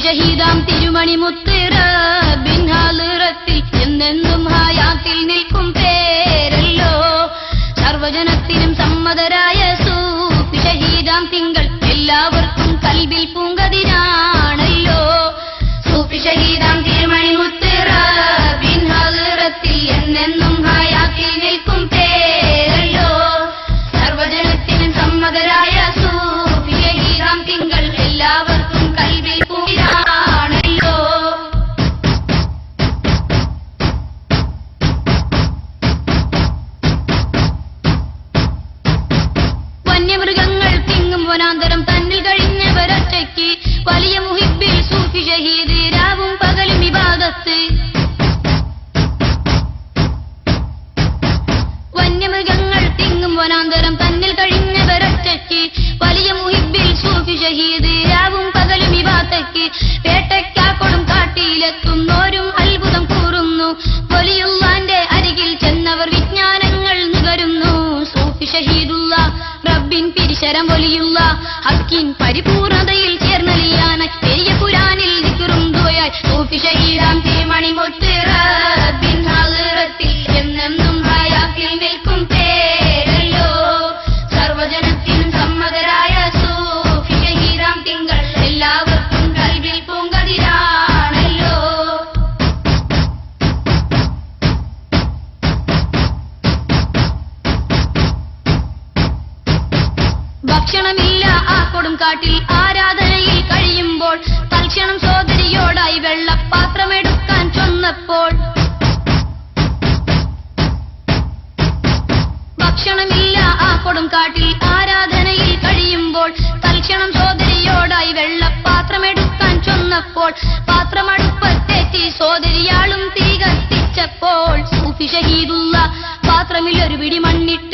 ഷഹീദാം തിരുമണി മുത്തിറ ബിൻഹാലിറത്തിൽ എന്നെന്നും ഹായാത്തിൽ നിൽക്കും പേരല്ലോ. സർവജനത്തിനും സമ്മതരായ സൂപ്പി ഷഹീദാം തിങ്കൾ തിങ്ങും വനാന്തരം തന്നിൽ കഴിഞ്ഞവരൊറ്റയ്ക്ക്. വലിയ മുഹിബിൽ സൂഫി ഷഹീദ് രാവും പകലും വിവാദത്ത് വന്യമൃഗങ്ങൾ തിങ്ങും വനാന്തരം തന്നിൽ കഴിഞ്ഞവരൊറ്റയ്ക്ക്. വലിയ മുഹിബിൽ സൂഫി ഷഹീദ് റബ്ബിൻ ഒലിയുള്ള ഹക്കിൻ പരിപൂർണതയിൽ ചേർന്നലിയാന പെരിയ ഭക്ഷണമില്ല ആ കൊടും കാട്ടിൽ ആരാധനയിൽ കഴിയുമ്പോൾ തൽക്ഷണം സോദരിയോടായി വെള്ളപ്പാത്രമെടുക്കാൻ ചെന്നപ്പോൾ ഭക്ഷണമില്ല ആ കൊടും കാട്ടിൽ ആരാധനയിൽ കഴിയുമ്പോൾ തൽക്ഷണം സോദരിയോടായി വെള്ളപ്പാത്രമെടുക്കാൻ ചെന്നപ്പോൾ പാത്രമടുപ്പത്തെത്തി സോദരിയാളും തീ കത്തിച്ചപ്പോൾ പാത്രമിൽ ഒരു പിടി മണ്ണിട്ട്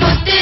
முத்து